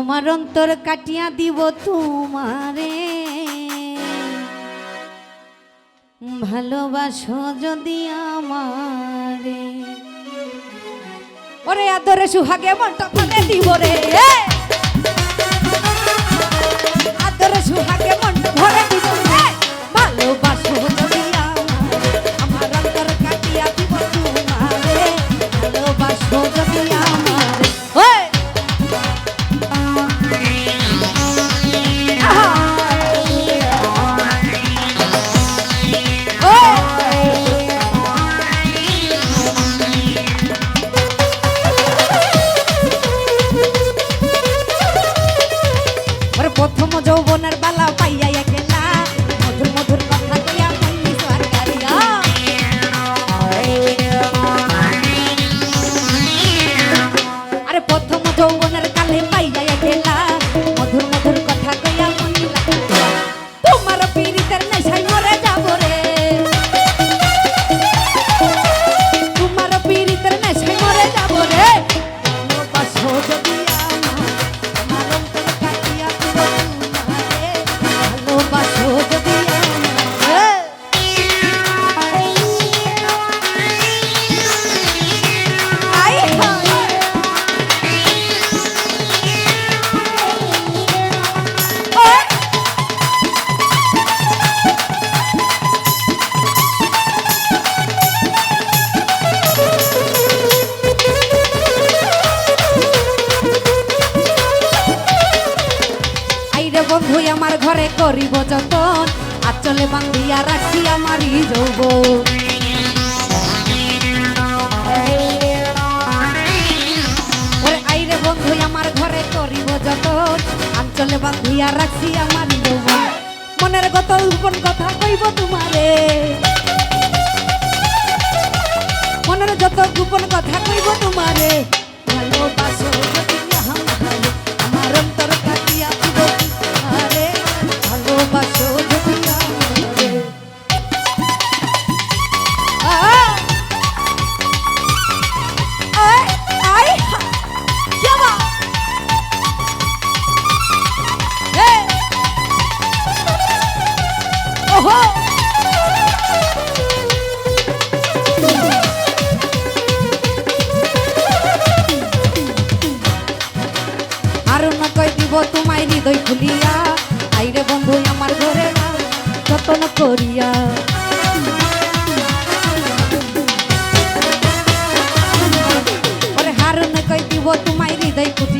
আমার অন্তর কাটিয়া দিব তোমারে। ভালোবাসো যদি আমারে। ওরে আদরে সুহাগে মনটা দিব রে। বন্ধু আমার ঘরে করিব যতন। আচলে বান্ধিয়া রাখি আমারই যৌব আইরে বন্ধু আমার ঘরে করিব যতন। আঞ্চলে বান্ধিয়া রাখি আমারই যৌব মনের গত গোপন কথা কইব তোমারে। মনের যত গোপন কথা ওহো আর না কই দিব তোমায় হৃদয় খুলিয়া। আইরে বন্ধু, আমার ঘরে যতন করিয়া। ওরে হার না কই দিব তোমায় হৃদয় খুলিয়া।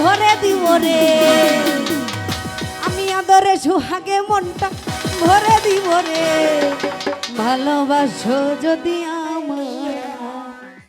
ভরে দিব রে। আমি আদরে সুহাগে মনটা ভরে দিব রে। ভালোবাসো যদি